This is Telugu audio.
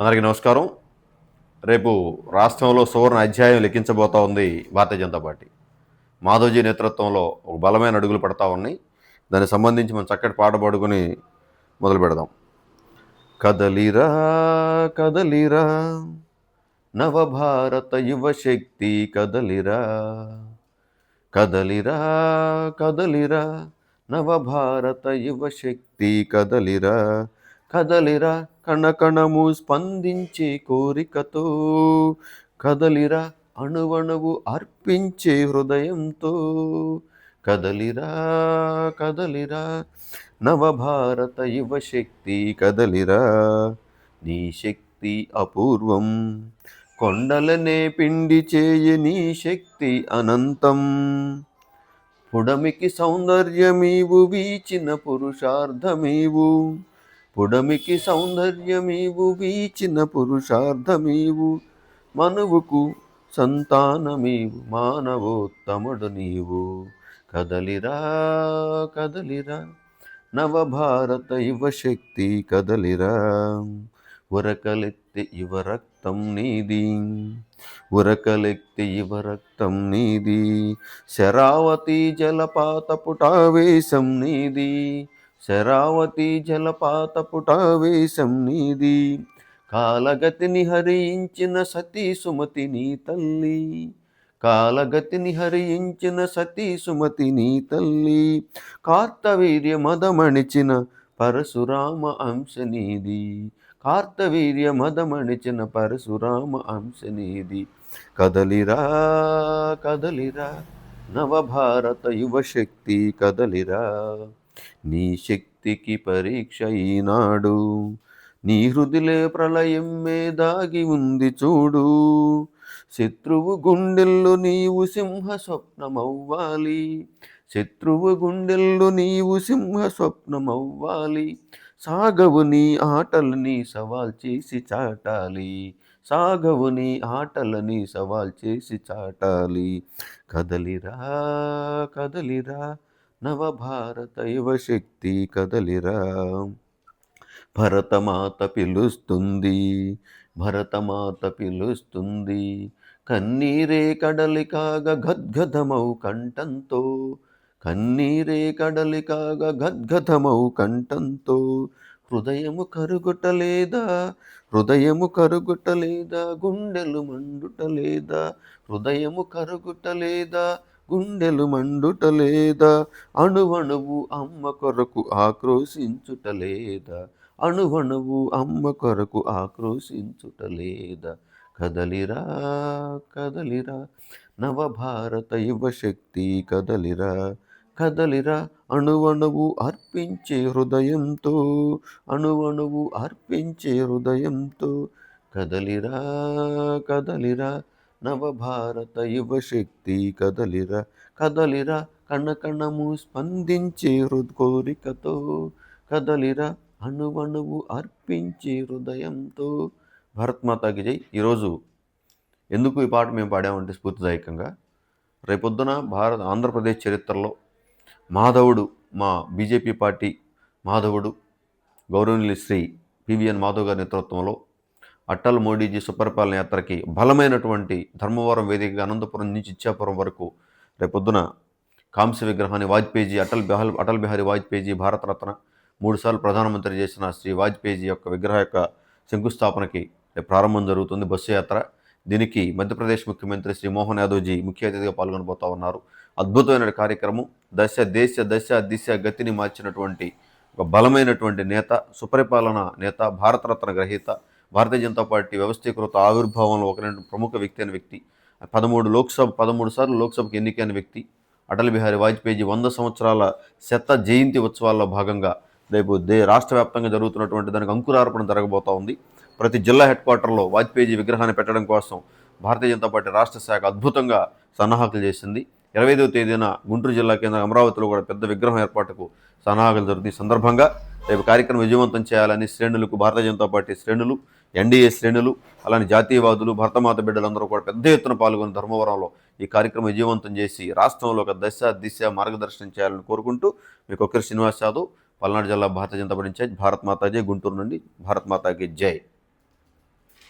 అందరికీ నమస్కారం. రేపు రాష్ట్రంలో సువర్ణ అధ్యాయం లెక్కించబోతా ఉంది భారతీయ జనతా పార్టీ. మాధవజీ నేతృత్వంలో ఒక బలమైన అడుగులు పడతా ఉన్నాయి. దానికి సంబంధించి మనం చక్కటి పాట పాడుకొని మొదలు పెడదాం. కదలిరా కదలిరా నవభారత యువశక్తి కదలిరా. కదలిరా కదలిరా నవభారత యువశక్తి కదలిరా. కదలిరా కణకణము స్పందించే కోరికతో కదలిరా అణువణువు అర్పించే హృదయంతో కదలిరా కదలిరా నవభారత యువశక్తి కదలిరా నీ శక్తి అపూర్వం కొండలనే పిండి చేయ నీ శక్తి అనంతం. పుడమికి సౌందర్యమీవు వీచిన పురుషార్థమీవు పుడమికి సౌందర్యమీవు వీచిన పురుషార్థమీవు మనువుకు సంతానమీవు మానవోత్తముడు నీవు. కదలిరా కదలిరా నవభారత యువశక్తి కదలిరా. ఉరకలెత్తి ఇవ రక్తం నీది ఉరకలెత్తి ఇవ రక్తం నీది. శరావతి జలపాత పుటావేశం నీది శరావతి జలపాత పుటావేశం నీది. కాలగతిని హరించిన సతీ సుమతి నీ తల్లి. కాలగతిని హరించిన సతీ సుమతి నీ తల్లి. కార్తవీర్య మదమణిచిన పరశురామ అంశ నీది. కార్తవీర్య మదమణిచిన పరశురామ అంశ నీది. కదలిరా కదలిరా నవభారత యువశక్తి కదలిరా. నీ శక్తికి పరీక్ష ఈనాడు. నీ హృదిలే ప్రళయం మే దాగి ఉంది చూడు. శత్రువు గుండెల్లో నీవు సింహ స్వప్నమవ్వాలి శత్రువు గుండెల్లో నీవు సింహ స్వప్నమవ్వాలి సాగవు నీ ఆటలని సవాల్ చేసి చాటాలి. సాగవు నీ ఆటలని సవాల్ చేసి చాటాలి. కదలిరా కదలిరా నవభారత యువశక్తి కదలిరా. భరతమాత పిలుస్తుంది భరతమాత పిలుస్తుంది. కన్నీరే కడలి కాగ గద్గదమౌ కంఠంతో కన్నీరే కడలి కాగ గద్గదమౌ కంఠంతో. హృదయము కరుగుటలేదా హృదయము కరుగుటలేదా గుండెలు మండుటలేదా హృదయము కరుగుటలేదా గుండెలు మండుటలేదా? అణువణువు అమ్మ కొరకు ఆక్రోశించుటలేదా? అణువణువు అమ్మ కొరకు ఆక్రోశించుటలేదా? కదలిరా కదలిరా నవభారత యువశక్తి కదలిరా కదలిరా అణువణువు అర్పించే హృదయంతో అణువణువు అర్పించే హృదయంతో కదలిరా కదలిరా నవభారత యువశక్తి కదలిరా కదలిరా కణకణము స్పందించే హృద్ కోరికతో కదలిరా అణువణువు అర్పించే హృదయంతో. భరత్ మాతాకి జై. ఈరోజు ఎందుకు ఈ పాట మేము పాడామంటే స్ఫూర్తిదాయకంగా. రేపొద్దున భారత ఆంధ్రప్రదేశ్ చరిత్రలో మాధవుడు మా బీజేపీ పార్టీ మాధవుడు గౌరవనీయులు శ్రీ పివిఎన్ మాధవ్ గారి నేతృత్వంలో అటల్ మోడీజీ సుపరిపాలన యాత్రకి బలమైనటువంటి ధర్మవరం వేదికగా అనంతపురం నుంచి ఇచ్చాపురం వరకు రేపొద్దున కాంస్య విగ్రహాన్ని వాజ్పేయీ అటల్ బిహార్ అటల్ బిహారీ వాజ్పేయీ భారతరత్న మూడుసార్లు ప్రధానమంత్రి చేసిన శ్రీ వాజ్పేయీ యొక్క విగ్రహ యొక్క శంకుస్థాపనకి రేపు ప్రారంభం జరుగుతుంది బస్సు యాత్ర. దీనికి మధ్యప్రదేశ్ ముఖ్యమంత్రి శ్రీ మోహన్ యాదవ్జీ ముఖ్య అతిథిగా పాల్గొనబోతా ఉన్నారు. అద్భుతమైన కార్యక్రమం. దశ దేశ దశ దిశ గతిని మార్చినటువంటి ఒక బలమైనటువంటి నేత సుపరిపాలన నేత భారతరత్న గ్రహీత భారతీయ జనతా పార్టీ వ్యవస్థీకృత ఆవిర్భావంలో ఒక ప్రముఖ వ్యక్తి అయిన వ్యక్తి పదమూడు లోక్సభ పదమూడు సార్లు లోక్సభకు ఎన్నికైన వ్యక్తి అటల్ బిహారీ వాజ్పేయి వంద సంవత్సరాల శత జయంతి ఉత్సవాల్లో భాగంగా రేపు దే రాష్ట్ర వ్యాప్తంగా జరుగుతున్నటువంటి దానికి అంకురార్పణ జరగబోతా ఉంది. ప్రతి జిల్లా హెడ్ క్వార్టర్లో వాజ్పేయి విగ్రహాన్ని పెట్టడం కోసం భారతీయ జనతా పార్టీ రాష్ట్ర శాఖ అద్భుతంగా సన్నాహకులు చేసింది. ఇరవై ఐదవ తేదీన గుంటూరు జిల్లా కేంద్ర అమరావతిలో కూడా పెద్ద విగ్రహం ఏర్పాటుకు సన్నాహకులు జరుగుతుంది సందర్భంగా రేపు కార్యక్రమం విజయవంతం చేయాలని శ్రేణులకు భారతీయ జనతా పార్టీ శ్రేణులు ఎన్డీఏ శ్రేణులు అలానే జాతీయవాదులు భరతమాత బిడ్డలందరూ కూడా పెద్ద ఎత్తున పాల్గొని ధర్మవరంలో ఈ కార్యక్రమం విజయవంతం చేసి రాష్ట్రంలో ఒక దశ దిశ మార్గదర్శనం చేయాలని కోరుకుంటూ మీకు ఒకరి శ్రీనివాస్ యాదవ్ పల్నాడు జిల్లా భారతీయ జనతా పార్టీ భారత్ మాతాజీ గుంటూరు నుండి భారత్ మాతాకి జై.